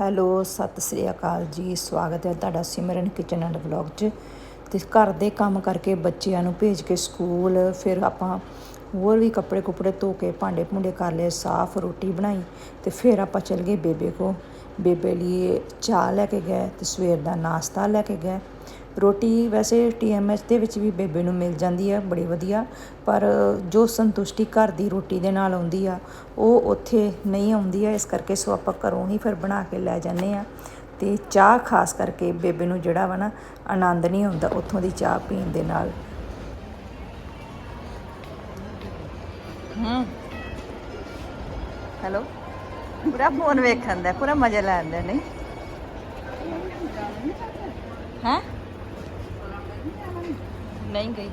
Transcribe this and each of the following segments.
Hello, Sat Sri ਅਕਾਲ ਜੀ। ਸਵਾਗਤ ਹੈ ਤੁਹਾਡਾ ਸਿਮਰਨ ਕਿਚਨ ਐਂਡ ਵਲੌਗ 'ਚ। ਤੇ ਘਰ ਦੇ ਕੰਮ ਕਰਕੇ ਬੱਚਿਆਂ ਨੂੰ ਭੇਜ ਕੇ ਸਕੂਲ, ਫਿਰ ਆਪਾਂ ਹੋਰ ਵੀ ਕੱਪੜੇ ਕੁਪੜੇ ਧੋ ਕੇ ਭਾਂਡੇ ਭੁੰਡੇ ਕਰ ਲਏ, ਸਾਫ਼ ਰੋਟੀ ਬਣਾਈ ਤੇ ਫਿਰ ਆਪਾਂ ਚੱਲ ਗਏ ਬੇਬੇ ਕੋ ਬੇਬੇ ਲਈ ਚਾਹ ਲੈ ਕੇ ਗਏ ਤੇ ਸਵੇਰ ਦਾ ਨਾਸ਼ਤਾ ਲੈ ਕੇ ਗਏ। ਰੋਟੀ ਵੈਸੇ ਟੀਐਮਐਚ ਦੇ ਵਿੱਚ ਵੀ ਬੇਬੇ ਨੂੰ ਮਿਲ ਜਾਂਦੀ ਹੈ ਬੜੀ ਵਧੀਆ। ਪਰ ਜੋ ਸੰਤੁਸ਼ਟੀ ਘਰ ਦੀ ਰੋਟੀ ਦੇ ਨਾਲ ਆਉਂਦੀ ਆ, ਉਹ ਉੱਥੇ ਨਹੀਂ ਆਉਂਦੀ ਆ। ਇਸ ਕਰਕੇ ਸੋ ਆਪਾਂ ਘਰੋਂ ਹੀ ਫਿਰ ਬਣਾ ਕੇ ਲੈ ਜਾਂਦੇ ਆ। ਤੇ ਚਾਹ ਖਾਸ ਕਰਕੇ ਬੇਬੇ ਨੂੰ ਜਿਹੜਾ ਵਾ ਨਾ ਆਨੰਦ ਨਹੀਂ ਆਉਂਦਾ ਉੱਥੋਂ ਦੀ ਚਾਹ ਪੀਣ ਦੇ ਨਾਲ। ਹੂੰ। ਹੈਲੋ। ਪੂਰਾ ਫੋਨ ਵੇਖਣ ਦਾ, ਪੂਰਾ ਮਜ਼ਾ ਲੈਂਦਾ ਨਹੀਂ? ਹੈ? ਨਹੀਂ ਗਈ।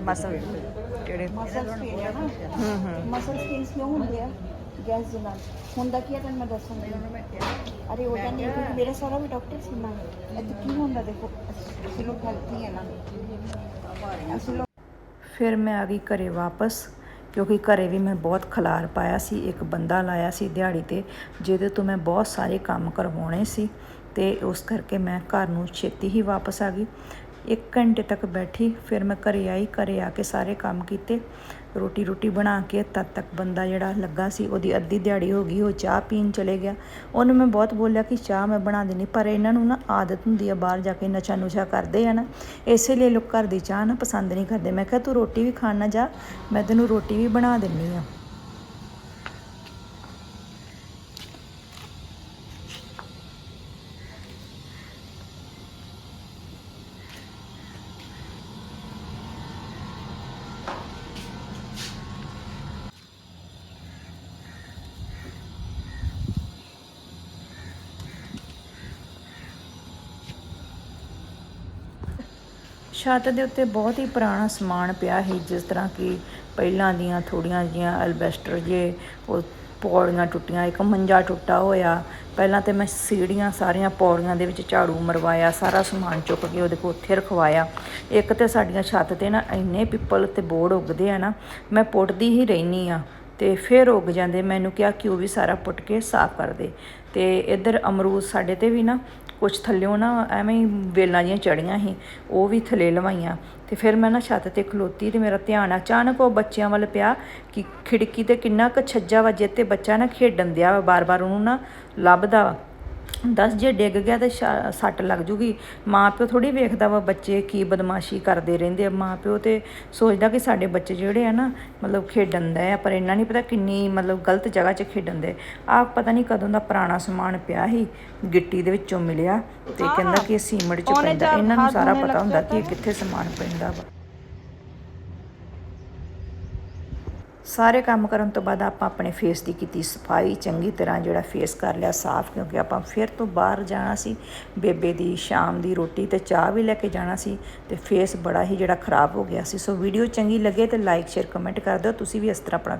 ਮਸਲ ਕਿਹੜੇ ਮਸਲ ਸਪੇਨ ਹੈ ਨਾ। ਹੂੰ ਹੂੰ। ਮਸਲ ਸਪੇਸ ਕਿਉਂ ਹੁੰਦੇ ਆ? ਗੈਸ ਦੇ ਨਾਲ ਹੁੰਦਾ ਕੀ ਹੈ ਤੁਹਾਨੂੰ ਮੈਂ ਦੱਸਾਂਗੀ ਅਰੇ ਉਹ ਤਾਂ ਨਹੀਂ ਕਿਉਂਕਿ ਮੇਰਾ ਸਾਰਾ ਵੀ ਡਾਕਟਰ ਸੀ ਇਹ ਕੀ ਹੁੰਦਾ ਦੇਖੋ? ਅਸੀਂ ਲੋਕ ਹੈਲਥੀ ਹੈ ਨਾ। ਅਸੀਂ ਲੋਕ ਫਿਰ ਮੈਂ ਆ ਗਈ ਘਰੇ ਵਾਪਸ। ਕਿਉਂਕਿ ਘਰੇ ਵੀ ਮੈਂ ਬਹੁਤ ਖਲਾਰ ਪਾਇਆ ਸੀ, ਇੱਕ ਬੰਦਾ ਲਾਇਆ ਸੀ ਦਿਹਾੜੀ ਤੇ, ਜਿਹਦੇ ਤੋਂ ਮੈਂ ਬਹੁਤ ਸਾਰੇ ਕੰਮ ਕਰਵਾਉਣੇ ਸੀ ਤੇ ਉਸ ਕਰਕੇ ਮੈਂ ਘਰ ਨੂੰ ਛੇਤੀ ਹੀ ਵਾਪਸ ਆ ਗਈ। 1 ਘੰਟੇ ਤੱਕ ਬੈਠੀ, ਫਿਰ ਮੈਂ ਘਰੇ ਆਈ, ਘਰੇ ਆ ਕੇ ਸਾਰੇ ਕੰਮ ਕੀਤੇ। ਰੋਟੀ ਰੋਟੀ ਬਣਾ ਕੇ ਤਦ ਤੱਕ ਬੰਦਾ ਜਿਹੜਾ ਲੱਗਾ ਸੀ, ਉਹਦੀ ਅੱਧੀ ਦਿਹਾੜੀ ਹੋ ਗਈ, ਉਹ ਚਾਹ ਪੀਣ ਚਲੇ ਗਿਆ। ਉਹਨੂੰ ਮੈਂ ਬਹੁਤ ਬੋਲਿਆ ਕਿ ਚਾਹ ਮੈਂ ਬਣਾ ਦੇਣੀ ਪਰ ਇਹਨਾਂ ਨੂੰ ਨਾ ਆਦਤ ਹੁੰਦੀ ਆ ਬਾਹਰ ਜਾ ਕੇ ਨਸ਼ਾ ਨੁਸ਼ਾ ਕਰਦੇ ਆ ਨਾ। ਇਸੇ ਲਈ ਲੋਕ ਘਰ ਦੀ ਚਾਹ ਨਾ ਪਸੰਦ ਨਹੀਂ ਕਰਦੇ। ਮੈਂ ਕਿਹਾ, ਤੂੰ ਰੋਟੀ ਵੀ ਖਾਣ ਨਾ ਜਾ, ਮੈਂ ਤੈਨੂੰ ਰੋਟੀ ਵੀ ਬਣਾ ਦਿੰਨੀ ਆ। ਛੱਤ ਦੇ ਉੱਤੇ ਬਹੁਤ ਹੀ ਪੁਰਾਣਾ ਸਮਾਨ ਪਿਆ ਸੀ, ਜਿਸ ਤਰ੍ਹਾਂ ਕਿ ਪਹਿਲਾਂ ਦੀਆਂ ਥੋੜੀਆਂ ਜੀਆਂ ਐਲਬੈਸਟਰ ਜੇ, ਉਹ ਪੌੜੀਆਂ ਟੁੱਟੀਆਂ, ਇੱਕ ਮੰਜਾ ਟੁੱਟਾ ਹੋਇਆ। ਪਹਿਲਾਂ ਤੇ ਮੈਂ ਸੀੜੀਆਂ ਸਾਰੀਆਂ ਪੌੜੀਆਂ ਦੇ ਵਿੱਚ ਝਾੜੂ ਮਰਵਾਇਆ, ਸਾਰਾ ਸਮਾਨ ਚੁੱਕ ਕੇ ਉਹਦੇ ਕੋਲ ਉੱਥੇ ਰਖਵਾਇਆ। ਇੱਕ ਤੇ ਸਾਡੀਆਂ ਛੱਤ ਤੇ ਨਾ ਇੰਨੇ ਪਿੱਪਲ ਤੇ ਬੋੜ ਉੱਗਦੇ ਆ ਨਾ, ਮੈਂ ਪੁੱਟਦੀ ਹੀ ਰਹਿਨੀ ਆ ਤੇ ਫਿਰ ਉੱਗ ਜਾਂਦੇ। ਮੈਨੂੰ ਕਿਹਾ ਘਿਓ ਵੀ ਸਾਰਾ ਪੁੱਟ ਕੇ ਸਾਫ਼ ਕਰ ਦੇ। ਤੇ ਇੱਧਰ ਅਮਰੂਦ ਸਾਡੇ ਤੇ ਵੀ ਨਾ ਕੁਝ ਥੱਲਿਓਂ ਨਾ ਐਵੇਂ ਹੀ ਵੇਲਾਂ ਜੀਆਂ ਚੜੀਆਂ ਸੀ, ਉਹ ਵੀ ਥੱਲੇ ਲਵਾਈਆਂ। ਤੇ ਫਿਰ ਮੈਂ ਨਾ ਛੱਤ ਤੇ ਖਲੋਤੀ ਤੇ ਮੇਰਾ ਧਿਆਨ ਅਚਾਨਕ ਉਹ ਬੱਚਿਆਂ ਵੱਲ ਪਿਆ ਕਿ ਖਿੜਕੀ ਤੇ ਕਿੰਨਾ ਕੁ ਛੱਜਾ ਵਾ ਜਿੱਤੇ ਬੱਚਾ ਨਾ ਖੇਡਣ ਦਿਆ ਵਾ, ਬਾਰ-ਬਾਰ ਉਹਨੂੰ ਨਾ ਲੱਭਦਾ ਵਾ। ਦੱਸ ਜੇ ਡਿੱਗ ਗਿਆ ਤੇ ਸੱਟ ਲੱਗ ਜੂਗੀ। ਮਾਂ ਪਿਓ ਥੋੜੀ ਵੇਖਦਾ ਵਾ ਬੱਚੇ ਕੀ ਬਦਮਾਸ਼ੀ ਕਰਦੇ ਰਹਿੰਦੇ ਆ। ਮਾਂ ਪਿਓ ਤੇ ਸੋਚਦਾ ਕਿ ਸਾਡੇ ਬੱਚੇ ਜਿਹੜੇ ਆ ਨਾ ਮਤਲਬ ਖੇਡਣ ਦਾ ਆ ਪਰ ਇਹਨਾਂ ਨਹੀਂ ਪਤਾ ਕਿੰਨੀ ਮਤਲਬ ਗਲਤ ਜਗ੍ਹਾ 'ਚ ਖੇਡਣ ਦੇ। ਆ ਪਤਾ ਨਹੀਂ ਕਦੋਂ ਦਾ ਪੁਰਾਣਾ ਸਮਾਨ ਪਿਆ ਸੀ ਗਿੱਟੀ ਦੇ ਵਿੱਚੋਂ ਮਿਲਿਆ ਤੇ ਕਹਿੰਦਾ ਕਿ ਇਹ ਸੀਮਟ 'ਚ ਪੈਂਦਾ। ਇਹਨਾਂ ਨੂੰ ਸਾਰਾ ਪਤਾ ਹੁੰਦਾ ਕਿ ਇਹ ਕਿੱਥੇ ਸਮਾਨ ਪੈਂਦਾ ਵਾ। ਸਾਰੇ ਕੰਮ ਕਰਨ ਤੋਂ ਬਾਅਦ ਆਪਾਂ ਆਪਣੇ ਫੇਸ ਦੀ ਕੀਤੀ ਸਫ਼ਾਈ, ਚੰਗੀ ਤਰ੍ਹਾਂ ਜਿਹੜਾ ਫੇਸ ਕਰ ਲਿਆ ਸਾਫ਼, ਕਿਉਂਕਿ ਆਪਾਂ ਫਿਰ ਤੋਂ ਬਾਹਰ ਜਾਣਾ ਸੀ। ਬੇਬੇ ਦੀ ਸ਼ਾਮ ਦੀ ਰੋਟੀ ਤੇ ਚਾਹ ਵੀ ਲੈ ਕੇ ਜਾਣਾ ਸੀ ਤੇ ਫੇਸ ਬੜਾ ਹੀ ਜਿਹੜਾ ਖਰਾਬ ਹੋ ਗਿਆ ਸੀ। ਸੋ ਵੀਡੀਓ ਚੰਗੀ ਲੱਗੇ ਤੇ ਲਾਈਕ ਸ਼ੇਅਰ ਕਮੈਂਟ ਕਰ ਦਿਓ। ਤੁਸੀਂ ਵੀ ਇਸ ਤਰ੍ਹਾਂ ਆਪਣਾ